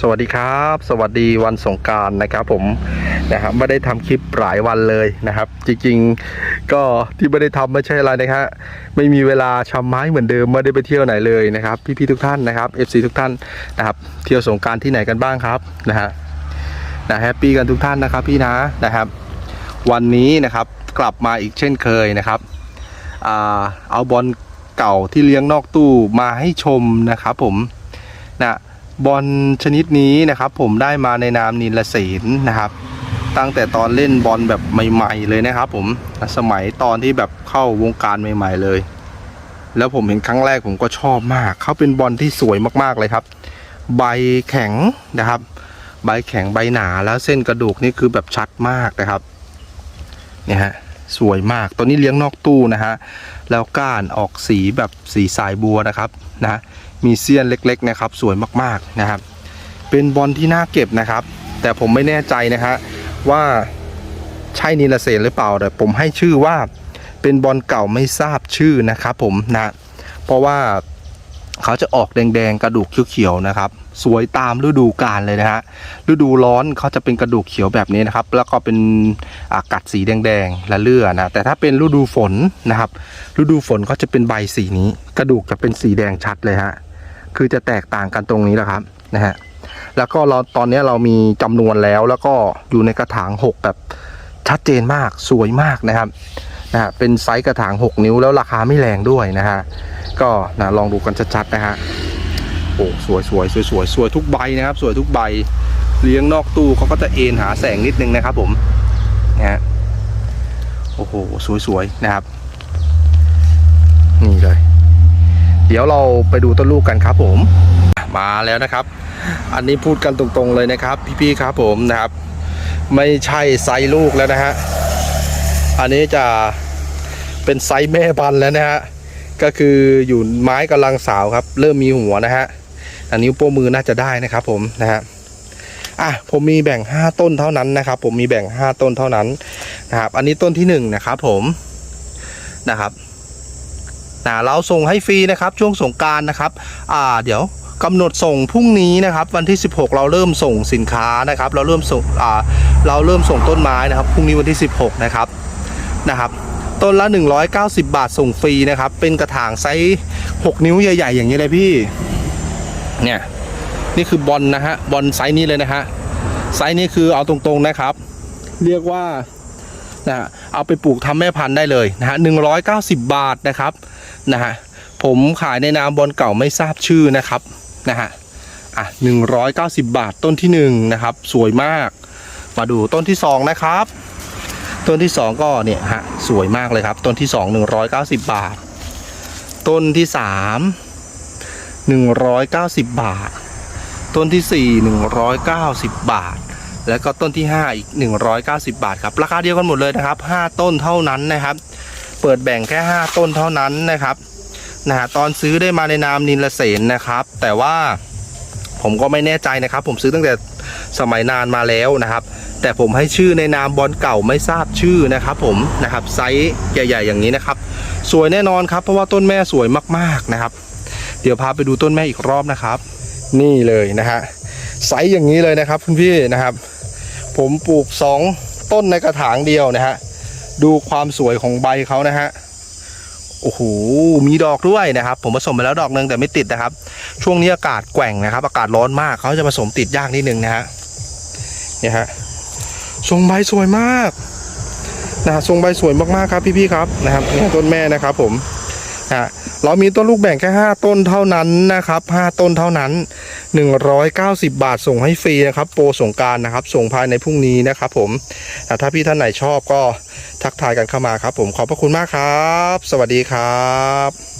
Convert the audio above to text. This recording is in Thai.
สวัสดีครับ สวัสดีวันสงการนะครับผมนะครับไม่ได้ทำคลิปหลายวันเลยนะครับ จริงๆก็ที่ไม่ได้ทำไม่ใช่อะไรนะครับไม่มีเวลาชำไม้เหมือนเดิมไม่ได้ไปเที่ยวไหนเลยนะครับ พี่ๆทุกท่านนะครับ FC ทุกท่านนะครับ เที่ยวสงการที่ไหนกันบ้างครับนะฮะนะแฮปปี้กันทุกท่านนะครับพี่นะนะครับ วันนี้นะครับกลับมาอีกเช่นเคยนะครับอ่าเอาบอลเก่าที่เลี้ยงนอกตู้มาให้ชมนะครับผมนะ บอลชนิดนี้นะครับ ผมได้มาในนามนิลศีลนะครับ ตั้งแต่ตอนเล่นบอลแบบใหม่ ๆ เลยนะครับ ผมสมัยตอนที่แบบเข้าวงการใหม่ ๆ เลย แล้วผมเห็นครั้งแรกผมก็ชอบมาก เขาเป็นบอลที่สวยมากๆเลยครับ ใบแข็งนะครับ ใบแข็งใบหนาแล้วเส้นกระดูกนี่คือแบบชัดมากนะครับเนี่ยฮะสวยมากตัวนี้เลี้ยงนอกตู้นะฮะ แล้วก้านออกสีแบบสีสายบัวนะครับนะ มีเสี้ยนเล็ก ๆ นะครับ สวยมากๆนะครับ เป็นบอลที่น่าเก็บนะครับ แต่ผมไม่แน่ใจนะฮะว่าใช่นิลเซนหรือเปล่าแต่ผมให้ชื่อว่าเป็นบอลเก่าไม่ทราบชื่อนะครับ ผมนะเพราะว่าเขาจะออกแดงๆกระดูกเขียวๆนะครับ สวยตามฤดูกาลเลยนะฮะฤดูร้อนเขาจะเป็นกระดูกเขียวแบบนี้นะครับ แล้วก็เป็นอากัดสีแดงๆและเลื่อนะแต่ถ้าเป็นฤดูฝนนะครับ ฤดูฝนเขาจะเป็นใบสีนี้ กระดูกจะเป็นสีแดงชัดเลยฮะ คือจะแตกต่างกันตรงนี้แหละครับนะฮะแล้วก็เราตอนนี้เรามีจำนวนแล้วแล้วก็อยู่ในกระถางหกแบบชัดเจนมากสวยมากนะครับนะฮะเป็นไซส์กระถาง 6 นิ้วแล้วราคาไม่แรงด้วยนะฮะก็นะลองดูกันชัดๆนะฮะโอ้สวยสวยสวยสวยสวยทุกใบนะครับ สวยทุกใบเลี้ยงนอกตู้เขาก็จะเอ็นหาแสงนิดนึงนะครับผมนะฮะโอ้โหสวยๆนะครับ นี่เลย เดี๋ยวเราไปดูต้นลูกกันครับผม มาแล้วนะครับ อันนี้พูดกันตรงๆเลยนะครับ พี่ๆครับผมนะครับ ไม่ใช่ไซส์ลูกแล้วนะฮะอันนี้จะเป็นไซส์แม่พันธุ์แล้วนะฮะก็คืออยู่ไม้กำลังสาวครับ เริ่มมีหัวนะฮะอันนี้โป้มือน่าจะได้นะครับผมนะฮะอะผมมีแบ่ง 5 ต้นเท่านั้นนะครับ ผมมีแบ่ง 5 ต้นเท่านั้นนะครับ อันนี้ต้นที่1นะครับผมนะครับ นะเราส่งให้ฟรีนะครับช่วงสงการนะครับอ่าเดี๋ยวกำหนดส่งพรุ่งนี้นะครับวันที่ 16 เราเริ่มส่งสินค้านะครับ เราเริ่มส่งอ่าเราเริ่มส่งต้นไม้นะครับพรุ่งนี้วันที่ 16 นะครับนะครับต้นละ 190 บาทส่งฟรีนะครับ เป็นกระถางไซส์ 6 นิ้วใหญ่ๆ อย่างนี้เลยพี่ เนี่ย นี่คือบอลนะฮะ บอลไซส์นี้เลยนะฮะ ไซส์นี้คือเอาตรงๆนะครับ เรียกว่า นะเอาไปปลูกทำแม่พันธุ์ได้เลยนะฮะหนึ่งร้อยเก้าสิบบาทนะครับนะฮะผมขายในนามบอลเก่าไม่ทราบชื่อนะครับนะฮะอะหนึ่งร้อยเก้าสิบบาทต้นที่หนึ่งนะครับ สวยมาก มาดูต้นที่สองนะครับ ต้นที่สองก็เนี่ยฮะสวยมากเลยครับ ต้นที่สองหนึ่งร้อยเก้าสิบบาท ต้นที่สาม190บาท ต้นที่4 190บาท แล้วก็ต้นที่ 5 อีก 190 บาทครับ ราคาเดียวกันหมดเลยนะครับ 5 ต้นเท่านั้นนะครับ เปิดแบ่งแค่ 5 ต้นเท่านั้นนะครับนะฮะตอนซื้อได้มาในนามนินละเสนนะครับ แต่ว่าผมก็ไม่แน่ใจนะครับ ผมซื้อตั้งแต่สมัยนานมาแล้วนะครับ แต่ผมให้ชื่อในนามบอลเก่าไม่ทราบชื่อนะครับ ผมนะครับไซส์ใหญ่ๆอย่างนี้นะครับ สวยแน่นอนครับ เพราะว่าต้นแม่สวยมากๆนะครับ เดี๋ยวพาไปดูต้นแม่อีกรอบนะครับ นี่เลยนะฮะไซส์อย่างนี้เลยนะครับคุณพี่นะครับ ผมปลูกสองต้นในกระถางเดียวนะฮะ ดูความสวยของใบเขานะฮะ โอ้โห มีดอกด้วยนะครับ ผมผสมไปแล้วดอกหนึ่งแต่ไม่ติดนะครับ ช่วงนี้อากาศแกว่งนะครับ อากาศร้อนมากเขาจะผสมติดยากนิดนึงนะฮะ เนี่ยฮะ ทรงใบสวยมากนะทรงใบสวยมากๆครับพี่ๆครับนะครับนี่ต้นแม่นะครับผม ฮะเรามีต้นลูกแบ่งแค่ 5 ต้นเท่านั้นนะครับ 5 ต้นเท่านั้น 190 บาทส่งให้ฟรีนะครับ โปรสงการนะครับ ส่งภายในพรุ่งนี้นะครับผมแต่ถ้าพี่ท่านไหนชอบก็ทักทายกันเข้ามาครับ ผมขอบพระคุณมากครับ สวัสดีครับ